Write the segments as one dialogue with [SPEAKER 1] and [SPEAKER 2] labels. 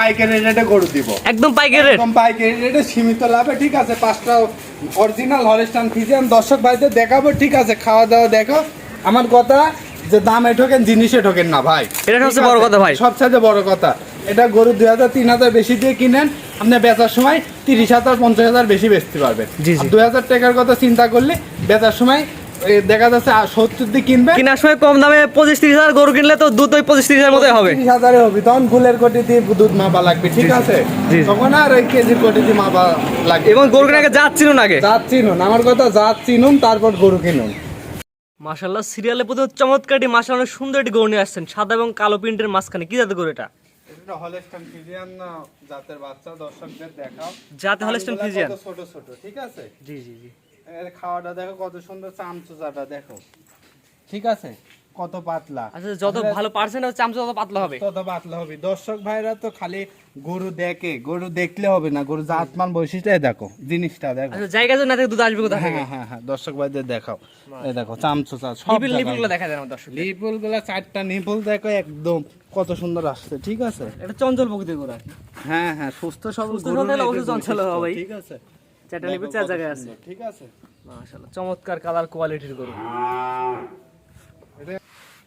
[SPEAKER 1] পাইকারি রেটে গরু দিব।
[SPEAKER 2] একদম পাইকারি রেট?
[SPEAKER 1] একদম পাইকারি রেটে সীমিত লাভে ঠিক আছে পাঁচটা অরিজিনাল হলিস্টান ফিজিয়ান দর্শক ভাইদের দেখাবো ঠিক আছে খাওয়া দাওয়া দেখো। আমার কথা যে দামে ঠকেন জিনিসে ঠকেন না ভাই।
[SPEAKER 2] এটা সবচেয়ে বড় কথা ভাই।
[SPEAKER 1] সবচেয়ে বড় কথা। এটা গরু দুই হাজার তিন হাজার বেশি দিয়ে কিনেন আপনি বেচার সময় তিরিশ হাজার পঞ্চাশ হাজার বেশি বেচতে পারবেন। দুই হাজার টাকার কথা চিন্তা করলে বেচার সময় দেখা যাচ্ছে আর সত্তর দিয়ে কিনবে।
[SPEAKER 2] কেনার সময় কম দামে পঁচিশ তিরিশ হাজার গরু কিনলে তো দুধ ওই পঁচিশ তিরিশ হাজার মতোই হবে।
[SPEAKER 1] তিরিশ হাজারে হবে। তখন ফুলের কোটি দিয়ে দুধ মাপা লাগবে ঠিক আছে। তখন আর ওই কেজির কোটি দিয়ে মাপা লাগবে।
[SPEAKER 2] এবং গরু কেনাকে যাচ্ছিল না আগে।
[SPEAKER 1] জাত চিনুন। আমার কথা জাত চিনুন তারপর গরু কিনুন।
[SPEAKER 2] মাশাল্লাহ সিরিয়ালে প্রথমে চমৎকারটি মাশাল্লাহ অনেক সুন্দর একটি গরু নিয়ে আসছেন। সাদা এবং কালো প্রিন্টের মাঝখানে। কি জাতের গরু এটা?
[SPEAKER 1] এটা হলস্টাইন ফিজিয়ান জাতের বাচ্চা দর্শকদের দেখাও।
[SPEAKER 2] জাতে হলস্টাইন
[SPEAKER 1] কানগুলা ছোট ছোট ঠিক আছে?
[SPEAKER 2] জি জি জি।
[SPEAKER 1] এর খাওয়াটা দেখো কত সুন্দর চামচুচাটা দেখো। ঠিক আছে? কত পাতলা।
[SPEAKER 2] আচ্ছা যত ভালো পার্সেন্ট হবে চামচা তত পাতলা হবে।
[SPEAKER 1] তত পাতলা হবে। দর্শক ভাইরা তো খালি গরু দেখে গরু দেখলে হবে না গরু জাতমান বৈশিষ্ট্য দেখো জিনিসটা দেখো।
[SPEAKER 2] আচ্ছা জায়গা যদি না থাকে দুধ আসবে কোথা থেকে?
[SPEAKER 1] হ্যাঁ হ্যাঁ হ্যাঁ দর্শক ভাইদের দেখাও। এই দেখো চামচুচা সব
[SPEAKER 2] নিপিল দেখা যায় আমার দর্শক
[SPEAKER 1] নিপুল চারটা নিপুল দেখো একদম কত সুন্দর আসছে ঠিক আছে?
[SPEAKER 2] এটা চঞ্চল প্রকৃতির গরু।
[SPEAKER 1] হ্যাঁ হ্যাঁ সুস্থ সবল গরু না,
[SPEAKER 2] চঞ্চল হবেই।
[SPEAKER 1] ঠিক আছে?
[SPEAKER 2] চার জায়গায় আছে।
[SPEAKER 1] ঠিক আছে?
[SPEAKER 2] মাশাআল্লাহ চমৎকার কালার কোয়ালিটির গরু।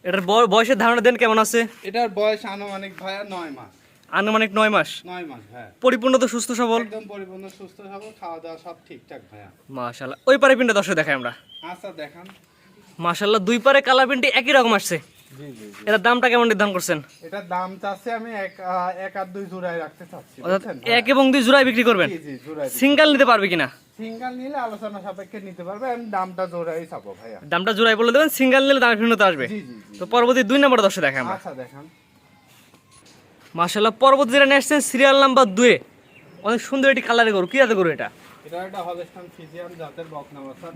[SPEAKER 2] এটার বয়সের ধারণা দেন কেমন আছে?
[SPEAKER 1] এটার বয়স আনুমানিক ভাইয়া নয় মাস।
[SPEAKER 2] আনুমানিক নয় মাস?
[SPEAKER 1] নয় মাস হ্যাঁ।
[SPEAKER 2] পরিপূর্ণ তো সুস্থ সবল?
[SPEAKER 1] একদম পরিপূর্ণ সুস্থ সবল খাওয়া দাওয়া সব ঠিকঠাক ভাইয়া।
[SPEAKER 2] মাশাআল্লাহ ওই পারে পিনটা দর্শক দেখাই আমরা।
[SPEAKER 1] আচ্ছা দেখান।
[SPEAKER 2] মাশাআল্লাহ দুই পারে কালার প্রিন্টটি একই রকম আসছে। এটার দামটা কেমন নির্ধারণ করছেন?
[SPEAKER 1] এটার দাম চাচ্ছে আমি এক এক আর দুই জোড়ায় রাখতে চাচ্ছি
[SPEAKER 2] এক এবং দুই জোড়ায় বিক্রি করবেন? সিঙ্গেল নিতে পারবে কিনা?
[SPEAKER 1] সিঙ্গেল নিলে আলোচনা সাপেক্ষে নিতে পারবে আমি দামটা জোড়াই চাবো ভাইয়া।
[SPEAKER 2] দামটা জোড়ায় বলে দেবেন সিঙ্গেল নিলে ভিন্নতা আসবে। তো পরবর্তী দুই নম্বর দর্শক দেখাই আমরা।
[SPEAKER 1] আচ্ছা দেখান।
[SPEAKER 2] মাশাআল্লাহ পরবর্তী যেটা নিয়ে আসছেন সিরিয়াল নাম্বার দুয়ে অনেক সুন্দর একটি কালারের গরু। কি জাতের গরু এটা?
[SPEAKER 1] এটা একটা জাতের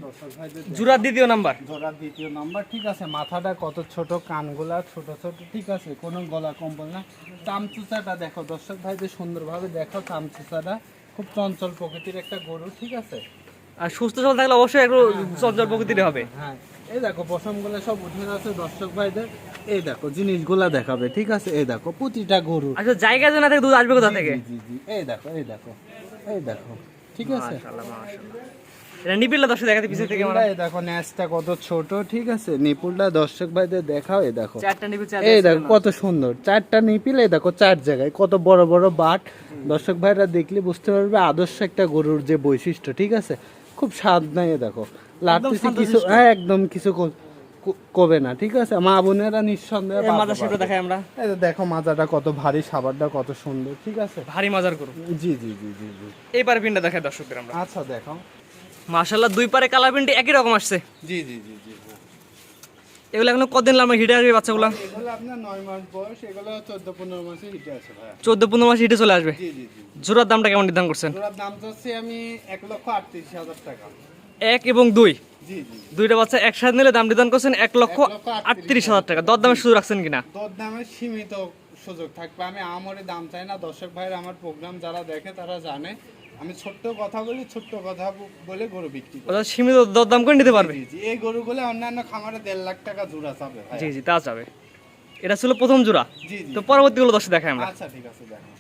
[SPEAKER 1] দর্শক ভাইদের
[SPEAKER 2] দ্বিতীয় নাম্বার।
[SPEAKER 1] দ্বিতীয় নাম্বার ঠিক আছে মাথাটা কত ছোট কানগুলা ছোট ছোট ঠিক আছে কোনো গলা কম্বল না। চামচুচাটা দেখো দর্শক ভাইদের সুন্দরভাবে দেখো চামচুচাটা খুব চঞ্চল প্রকৃতির একটা গরু ঠিক আছে।
[SPEAKER 2] আর সুস্থ সবল থাকলে অবশ্যই একটু চঞ্চল প্রকৃতির হবে।
[SPEAKER 1] হ্যাঁ এই দেখো পশমগুলো সব উঠে যাচ্ছে দর্শক ভাইদের। এই দেখো জিনিসগুলা দেখাবে ঠিক আছে এই দেখো প্রতিটা গরু।
[SPEAKER 2] আচ্ছা জায়গা যে না থাকে দুধ আসবে কোথা থেকে?
[SPEAKER 1] জি জি এই দেখো এই দেখো এই দেখো। ঠিক আছে?
[SPEAKER 2] মাশাআল্লাহ মাশাআল্লাহ। এটা নিপিলটা দর্শক দেখাতে পিছিয়ে থেকে আমরা
[SPEAKER 1] এই দেখো ন্যাসটা কত ছোট ঠিক আছে? নিপুলটা দর্শক ভাইদের দেখাও এই দেখো।
[SPEAKER 2] চারটা নিপিল চার
[SPEAKER 1] এই দেখো কত সুন্দর। চারটা নিপিল এই দেখো চার জায়গায়। কত বড় বড় বাট। দর্শক ভাইরা দেখলে বুঝতে পারবে আদর্শ একটা গরুর যে বৈশিষ্ট্য ঠিক আছে? খুব স্বাদ নাই এ দেখো। লাটতেছি কিছু হ্যাঁ একদম কিছু কবে না ঠিক আছে? মা বোনেরা নিঃসন্দেহে
[SPEAKER 2] মাজার
[SPEAKER 1] পারবে।
[SPEAKER 2] দেখাই আমরা।
[SPEAKER 1] এই দেখো মাজাটা কত ভারী সাবারটা কত সুন্দর ঠিক আছে?
[SPEAKER 2] ভারী মাজার গরু।
[SPEAKER 1] জি জি জি জি জি।
[SPEAKER 2] এই পারে পিনটা দেখাই দর্শকদের আমরা।
[SPEAKER 1] আচ্ছা দেখো।
[SPEAKER 2] মাশাআল্লাহ দুই পারে কালার প্রিন্ট একই রকম আসছে।
[SPEAKER 1] জি জি জি জি।
[SPEAKER 2] এগুলো এখন কদিন লাগবে হিটে আসবে বাচ্চাগুলো?
[SPEAKER 1] এগুলো আপনার নয় মাস বয়স এগুলো চোদ্দ পনেরো মাসে হিটে আছে ভাইয়া।
[SPEAKER 2] চোদ্দ পনেরো মাস হিটে চলে আসবে?
[SPEAKER 1] জি জি জি।
[SPEAKER 2] জোড়ার দামটা কেমন নির্ধারণ করছেন?
[SPEAKER 1] জোড়ার দাম চাচ্ছি আমি এক লক্ষ আটত্রিশ হাজার টাকা।
[SPEAKER 2] এক এবং দুই। দুইটা বাচ্চা একসাথে নিলে দাম নির্ধারণ করছেন এক লক্ষ আটত্রিশ হাজার টাকা। দর দামের সুযোগ রাখছেন কিনা?
[SPEAKER 1] দর দামের সীমিত সুযোগ থাকবে। আমি আমরে দাম চাই না। দর্শক ভাইয়ের আমার প্রোগ্রাম যারা দেখে তারা জানে। আমি ছোট্ট কথা বলি ছোট্ট কথা বলে গরু বিক্রি করি।
[SPEAKER 2] সীমিত দর দাম করে নিতে পারবে?
[SPEAKER 1] জি এই গরুগুলো অন্যান্য খামারে দেড় লাখ টাকা জোড়া চাবে
[SPEAKER 2] জি জি তা যাবে। এটা ছিল প্রথম জোড়া।
[SPEAKER 1] জি
[SPEAKER 2] তো পরবর্তীগুলো দর্শক দেখাই আমরা।
[SPEAKER 1] আচ্ছা ঠিক আছে দেখো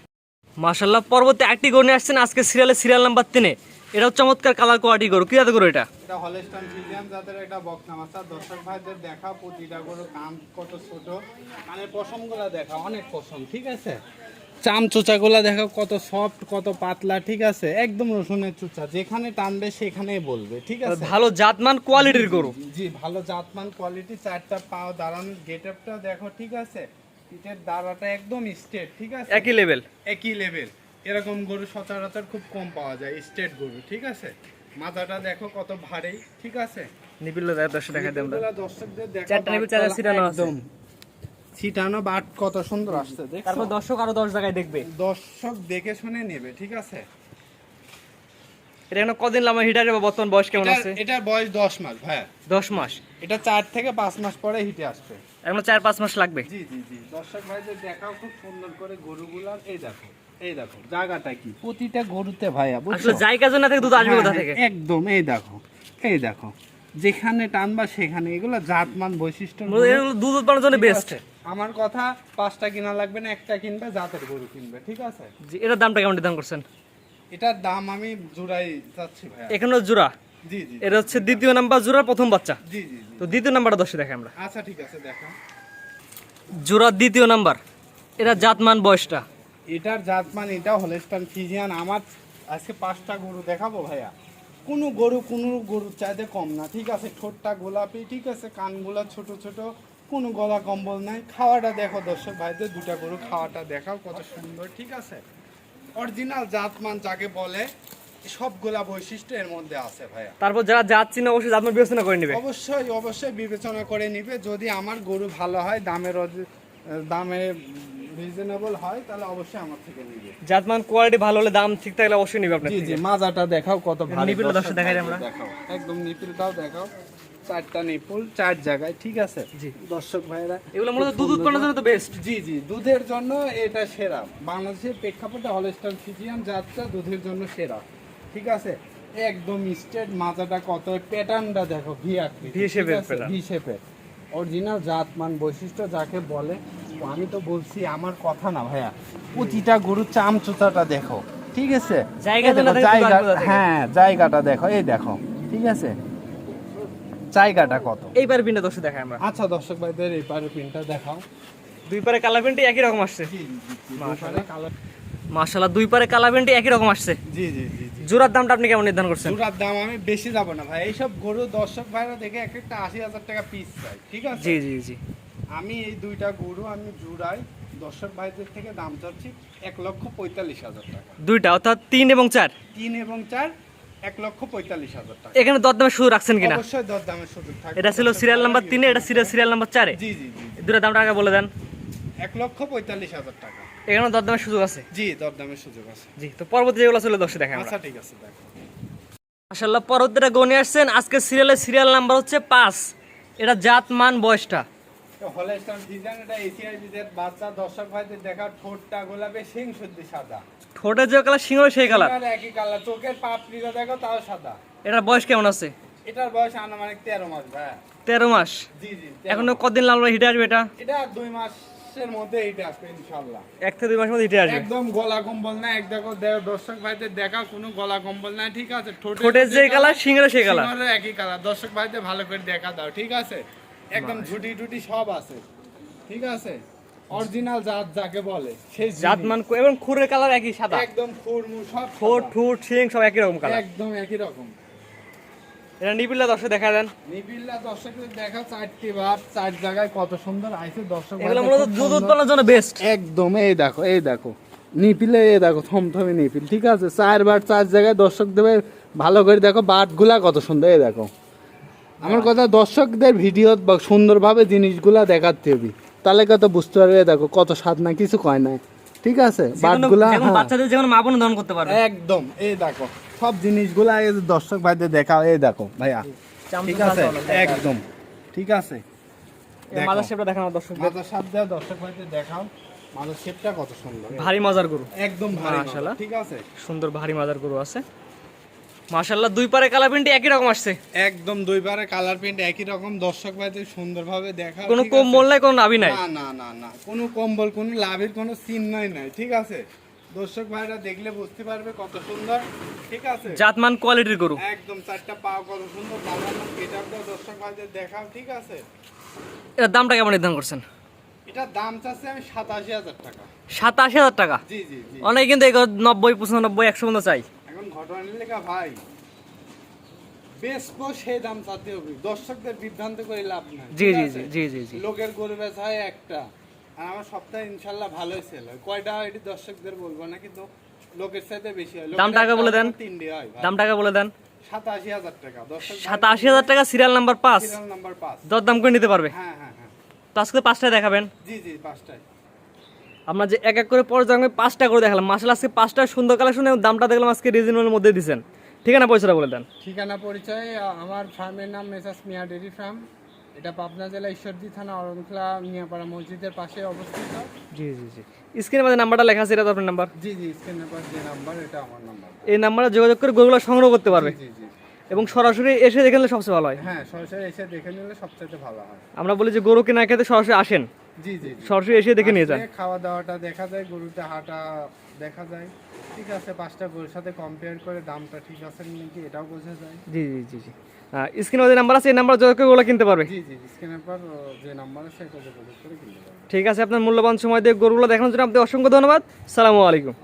[SPEAKER 2] মাশাল্লাহ পরবর্তী একটি গরু নিয়ে আসছেন আজকে সিরিয়ালে সিরিয়াল নাম্বার তিনে। এটাও চমৎকার কালার কোয়ালিটি গরু। কি জাতের গরু এটা?
[SPEAKER 1] এটা হলস্টান ফিজিয়াম জাতের একটা বকনামাচা দর্শক ভাইদের দেখা প্রতিটা গরু কান কত ছোট কানের পশমগুলা দেখা অনেক পশম ঠিক আছে? চাম চুচাগুলা দেখো কত সফট কত পাতলা ঠিক আছে? একদম রসুনের চুচা যেখানে টানবে সেখানেই বলবে ঠিক আছে?
[SPEAKER 2] ভালো জাতমান কোয়ালিটির গরু।
[SPEAKER 1] জি ভালো জাতমান কোয়ালিটি চারটা পাও দাঁড়ানোর গেট আপটা দেখো ঠিক আছে? পিঠের দাঁড়াটা একদম স্ট্রেট ঠিক আছে?
[SPEAKER 2] একই লেভেল
[SPEAKER 1] একই লেভেল এরকম গরু সচরাচর খুব কম পাওয়া যায় স্টেট গরু ঠিক আছে? মাথাটা দেখো কত ভারী ঠিক আছে?
[SPEAKER 2] নিপিল দর্শক দেখাই দিই
[SPEAKER 1] দর্শকদের দেখো
[SPEAKER 2] চারটা নিপিল,
[SPEAKER 1] বাটতলা
[SPEAKER 2] চারটা ছিটানো আছে।
[SPEAKER 1] একদম। ছিটানো বাট কত সুন্দর আসছে
[SPEAKER 2] তারপর দর্শক আরও দশ জায়গায় দেখবে।
[SPEAKER 1] দর্শক দেখে শুনে নেবে ঠিক আছে?
[SPEAKER 2] এটা এখন কদিন হিটার বর্তমান বয়স কেমন আছে?
[SPEAKER 1] এটার বয়স দশ মাস
[SPEAKER 2] দশ মাস।
[SPEAKER 1] এটা চার থেকে পাঁচ মাস পরে হিটে আসবে।
[SPEAKER 2] এখন চার পাঁচ মাস লাগবে।
[SPEAKER 1] জি জি জি। দর্শক ভাইদের দেখাও খুব সুন্দর করে গরুগুলার এই দেখো। এই দেখো জায়গাটা কি? প্রতিটা গরুতে ভাইয়া
[SPEAKER 2] আসলে জায়গা জন্য থেকে দুধ আসবে কোথা থেকে?
[SPEAKER 1] একদম এই দেখো এই দেখো যেখানে টানবা সেখানে এগুলো জাতমান বৈশিষ্ট্য
[SPEAKER 2] দুধ উৎপাদনের জন্য বেস্ট
[SPEAKER 1] আমার কথা পাঁচটা কিনা লাগবে না একটা কিনবে জাতের গরু কিনবে ঠিক আছে?
[SPEAKER 2] এটার দামটা কেমন নির্ধারণ করছেন?
[SPEAKER 1] এটার দাম আমি জোড়াই চাচ্ছি ভাইয়া।
[SPEAKER 2] এখানে জোড়া?
[SPEAKER 1] জি জি।
[SPEAKER 2] এটা হচ্ছে দ্বিতীয় নাম্বার জোড়ার প্রথম বাচ্চা।
[SPEAKER 1] জি জি জি।
[SPEAKER 2] তো দ্বিতীয় নাম্বারটা দশে দেখে আমরা।
[SPEAKER 1] আচ্ছা ঠিক আছে দেখো।
[SPEAKER 2] জোড়ার দ্বিতীয় নাম্বার এটা জাতমান বয়সটা।
[SPEAKER 1] এটার জাতমান এটাও হলেস্টান ফিজিয়ান। আমার আজকে পাঁচটা গরু দেখাবো ভাইয়া। কোনো গরু কোনো গরুর চাইতে কম না ঠিক আছে? ঠোঁটটা গোলাপি ঠিক আছে? কানগুলা ছোট ছোট কোনো গলা কম্বল নাই। খাওয়াটা দেখো দর্শক ভাইদের দুটা গরু খাওয়াটা দেখাও কত সুন্দর ঠিক আছে? অরিজিনাল জাতমান যাকে বলে সবগুলা বৈশিষ্ট্য এর মধ্যে আছে ভাইয়া।
[SPEAKER 2] তারপর যারা যাচ্ছি না অবশ্যই জাতমান বিবেচনা করে নেবে।
[SPEAKER 1] অবশ্যই অবশ্যই বিবেচনা করে নিবে। যদি আমার গরু ভালো হয় দামের দামে রিজনেবল হয় তাহলে অবশ্যই আমার থেকে নিবে।
[SPEAKER 2] জাতমান কোয়ালিটি ভালো হলে দাম ঠিক থাকলে অবশ্যই নিবে আপনার
[SPEAKER 1] জি জি মাজাটা দেখাও কত ভালো
[SPEAKER 2] নিপিলটা দর্শক দেখাই আমরা।
[SPEAKER 1] দেখাও একদম নিপিলটাও দেখাও। চারটা নিপুল চার জায়গায় ঠিক আছে?
[SPEAKER 2] জি।
[SPEAKER 1] দর্শক ভাইরা
[SPEAKER 2] এগুলো মূলত দুধ উৎপাদনের জন্য তো বেস্ট
[SPEAKER 1] জি জি দুধের জন্য এটা সেরা। বাংলাদেশের প্রেক্ষাপটে হলস্টার ফিজিয়ান যাত্রা দুধের জন্য সেরা। ঠিক আছে? একদম স্ট্রেট মাজাটা কত প্যাটার্নটা দেখো ভি আকৃতি। ভি শেপের অরিজিনাল জাতমান বৈশিষ্ট্য যাকে বলে আমি তো বলছি আমার কথা না ভাইয়া। প্রতিটা গরুর চামচুচাটা দেখো ঠিক আছে?
[SPEAKER 2] জায়গা
[SPEAKER 1] এই। হ্যাঁ জায়গাটা দেখো এই দেখো ঠিক আছে? জায়গাটা কত?
[SPEAKER 2] এইবার পিনটা দর্শক দেখাই আমরা।
[SPEAKER 1] আচ্ছা দর্শক ভাইদের এই পারে প্রিন্টটা দেখাও।
[SPEAKER 2] দুই পারে কালার প্যান্টই একই রকম আসছে। মাশাআল্লাহ। দুই পারে কালার প্যান্টই একই রকম আসছে।
[SPEAKER 1] জি জি জি জি।
[SPEAKER 2] জোড়ার দামটা আপনি কেমন নির্ধারণ করছেন?
[SPEAKER 1] জোড়ার দাম আমি বেশি যাব না ভাই। এইসব গরু দর্শক ভাইরা দেখে এক একটা আশি হাজার টাকা পিস চাই ঠিক আছে?
[SPEAKER 2] জি জি জি।
[SPEAKER 1] আমি এই দুইটা গরু আমি জুড়াই দর্শক ভাইদের থেকে দাম চাচ্ছি এক লক্ষ পঁয়তাল্লিশ হাজার টাকা।
[SPEAKER 2] দুইটা অর্থাৎ তিন এবং চার?
[SPEAKER 1] তিন এবং চার এক লক্ষ পঁয়তাল্লিশ হাজার টাকা।
[SPEAKER 2] এখানে দরদামে শুরু রাখছেন কিনা?
[SPEAKER 1] অবশ্যই দর দামের সুযোগ
[SPEAKER 2] এটা ছিল সিরিয়াল নাম্বার তিনে এটা সিরিয়াল সিরিয়াল নাম্বার চারে?
[SPEAKER 1] জি জি জি
[SPEAKER 2] দুটো দামটা আগে বলে দেন।
[SPEAKER 1] এক লক্ষ পঁয়তাল্লিশ হাজার টাকা।
[SPEAKER 2] এখানে দরদামের সুযোগ আছে?
[SPEAKER 1] জি দর দামের সুযোগ আছে।
[SPEAKER 2] জি তো পরবর্তী যেগুলো ছিল দর্শক দেখেন
[SPEAKER 1] আচ্ছা ঠিক আছে দেখো।
[SPEAKER 2] মাশাল্লাহ পরবর্তীটা গণে আসছেন। আজকে সিরিয়ালের সিরিয়াল নাম্বার হচ্ছে পাঁচ। এটা জাত মান বয়সটা।
[SPEAKER 1] হলেস্টার ডিজাইন এটা এসিআই বিদের বাচ্চা দর্শক ভাইদের দেখা ঠোঁটটা গোলাপে সিং শুদ্ধি সাদা।
[SPEAKER 2] ঠোঁটের যে কালার সিংহ সেই কালার।
[SPEAKER 1] একই কালার চোখের পাপড়িটা দেখো তাও সাদা।
[SPEAKER 2] এটার বয়স কেমন আছে?
[SPEAKER 1] এটার বয়স আনুমানিক তেরো মাস ভাই
[SPEAKER 2] তেরো মাস?
[SPEAKER 1] জি জি
[SPEAKER 2] এখনও কদিন লাল হিটে আসবে এটা?
[SPEAKER 1] এটা আর দুই মাসের মধ্যে আসবে
[SPEAKER 2] এক থেকে দুই মাসের মধ্যে হিটে আসবে।
[SPEAKER 1] একদম গলা কম্বল না এক দেখো দর্শক ভাইদের দেখা কোনো গলা কম্বল না ঠিক আছে? ঠোঁটের
[SPEAKER 2] ঠোঁটের যে কালার সিংহের সেই কালার।
[SPEAKER 1] একই কালার। দর্শক ভাইদের ভালো করে দেখা দাও ঠিক আছে? একদম ঝুটি টুটি সব আছে। ঠিক আছে? অরিজিনাল জাত যাকে বলে সেই
[SPEAKER 2] জাত মান এবং খুরের কালার একই সাদা।
[SPEAKER 1] একদম খুরমু সব
[SPEAKER 2] ঠোঁট
[SPEAKER 1] সাদা।
[SPEAKER 2] ঠুট সব একই রকম কালার।
[SPEAKER 1] একদম একই রকম।
[SPEAKER 2] এটা নিবিল্লা দর্শক দেখা দেন।
[SPEAKER 1] নিবিল্লা দর্শকদের দেখা চারটি ভাব চার জায়গায় কত সুন্দর আইছে দর্শক
[SPEAKER 2] এগুলো মূলত দুধ উৎপাদনের জন্য বেস্ট
[SPEAKER 1] একদম এই দেখো এই দেখো। নিপিলে এই দেখো থমথমে নিপিল। ঠিক আছে? চারবার চার জায়গায় দর্শক দেবে ভালো করে দেখো বাটগুলা কত সুন্দর এই দেখো। আমার কথা দর্শকদের ভিডিও বা সুন্দরভাবে জিনিসগুলা দেখাতে হবে। তাহলে কত বুঝতে পারবে দেখো কত স্বাদ না কিছু কয় না ঠিক আছে? বাটগুলা হ্যাঁ।
[SPEAKER 2] বাচ্চাদের যেমন মা বোন দান করতে পারবে।
[SPEAKER 1] একদম এই দেখো। সব জিনিসগুলা এই দর্শক ভাইদের দেখাও এই দেখো ভাইয়া। ঠিক আছে? একদম। ঠিক আছে?
[SPEAKER 2] মাদার শেপটা দেখানো দর্শক
[SPEAKER 1] মাথার সাপ দেওয়া দর্শক ভাইদের দেখাও। মাথার শেপটা কত সুন্দর।
[SPEAKER 2] ভারী মজার গরু।
[SPEAKER 1] একদম ভারী
[SPEAKER 2] মাশাআল্লাহ।
[SPEAKER 1] ঠিক আছে?
[SPEAKER 2] সুন্দর ভারী মাজার গরু আছে। মাশাল্লাহ দুই পারে কালার প্রিন্ট একই রকম আসছে।
[SPEAKER 1] একদম দুই পারে কালার প্রিন্ট একই রকম দর্শক ভাইদের সুন্দরভাবে দেখা
[SPEAKER 2] কোনো
[SPEAKER 1] ঠিক
[SPEAKER 2] কম
[SPEAKER 1] আছে?
[SPEAKER 2] বল নাই কোনো নাবি নাই।
[SPEAKER 1] না না না না কোনো কম্বল কোনো লাভের কোনো চিহ্নই নাই ঠিক আছে? দর্শক ভাইরা দেখলে বুঝতে পারবে কত সুন্দর ঠিক আছে?
[SPEAKER 2] জাতমান কোয়ালিটির গরু।
[SPEAKER 1] একদম চারটা পাও কত সুন্দর গেটআপটা দর্শক ভাইদের দেখাও ঠিক আছে?
[SPEAKER 2] এটার দামটা কেমন নির্ধারণ করছেন?
[SPEAKER 1] এটার দাম চাচ্ছে আমি সাতাশি হাজার টাকা।
[SPEAKER 2] সাতাশি হাজার টাকা?
[SPEAKER 1] জি জি
[SPEAKER 2] অনেকে কিন্তু নব্বই পঁচানব্বই একশো পর্যন্ত চাই।
[SPEAKER 1] ঘটনা লেখা ভাই দাম চাতে হবে। দর্শকদের বিভ্রান্ত করে লাভ নাই।
[SPEAKER 2] জি জি জি জি জি জি।
[SPEAKER 1] লোকের গরু বেচা হয় একটা। আর আমার সপ্তাহে ইনশাল্লাহ ভালোই সেল হয়। কয়টা হয় এটি দর্শকদের বলব না কিন্তু লোকের সাথে বেশি হয়।
[SPEAKER 2] আগে
[SPEAKER 1] একটা
[SPEAKER 2] বলে দেন।
[SPEAKER 1] তিনটে হয়।
[SPEAKER 2] দামটা আগে বলে দেন।
[SPEAKER 1] সাতাশি হাজার টাকা। দর্শক
[SPEAKER 2] সাতাশি হাজার টাকা সিরিয়াল নাম্বার পাঁচ।
[SPEAKER 1] সিরিয়াল নাম্বার পাঁচ।
[SPEAKER 2] দর দাম করে নিতে পারবে।
[SPEAKER 1] হ্যাঁ হ্যাঁ হ্যাঁ।
[SPEAKER 2] তো আজকে পাঁচটায় দেখাবেন।
[SPEAKER 1] জি জি পাঁচটায়।
[SPEAKER 2] আমরা যে এক এক করে পরে পর্যায়ে পাঁচটা করে দেখালাম। মাসাল আজকে পাঁচটা সুন্দর কালেকশন এবং দামটা দেখলাম আজকে রিজনেবলের মধ্যে দিচ্ছেন ঠিকানা পয়সাটা বলে দেন।
[SPEAKER 1] ঠিকানা পরিচয় আমার ফার্মের নাম মেসাস মিয়া ডেরি ফার্ম। এটা পাবনা জেলা ঈশ্বরদী থানা অরণখোলা মিয়াপাড়া মসজিদের পাশে অবস্থিত।
[SPEAKER 2] জি জি জি। স্ক্রিনের মধ্যে নাম্বারটা লেখা আছে এটা তো আপনার নাম্বার।
[SPEAKER 1] জি জি স্ক্রিনের পাশ যে নাম্বার এটা আমার নাম্বার।
[SPEAKER 2] এই নাম্বারে যোগাযোগ করে গরুগুলো সংগ্রহ করতে পারবে।
[SPEAKER 1] জি জি।
[SPEAKER 2] এবং সরাসরি এসে দেখে নিলে সবচেয়ে ভালো হয়।
[SPEAKER 1] হ্যাঁ সরাসরি এসে দেখে নিলে সবচেয়ে ভালো হয়।
[SPEAKER 2] আমরা বলি যে গরু কেনার ক্ষেত্রে সরাসরি আসেন।
[SPEAKER 1] জি জি।
[SPEAKER 2] সরাসরি এসে দেখে নিয়ে যান।
[SPEAKER 1] খাওয়া দাওয়াটা দেখা যায় গরুটা হাঁটা দেখা যায়। ঠিক আছে পাঁচটা গরুর সাথে কম্পেয়ার করে দামটা ঠিক আছে নাকি এটাও বোঝা যায়।
[SPEAKER 2] জি জি জি জি। স্ক্রিনে যে নাম্বার আছে এই নাম্বার যোগাযোগ করে ওগুলো কিনতে পারবে।
[SPEAKER 1] জি জি স্ক্রিনের পর যে নাম্বার আছে এটা যোগাযোগ করে কিনতে পারবেন
[SPEAKER 2] ঠিক আছে আপনার মূল্যবান সময় দিয়ে গরুগুলো দেখানোর জন্য আপনাদের অসংখ্য ধন্যবাদ। সালামু আলাইকুম।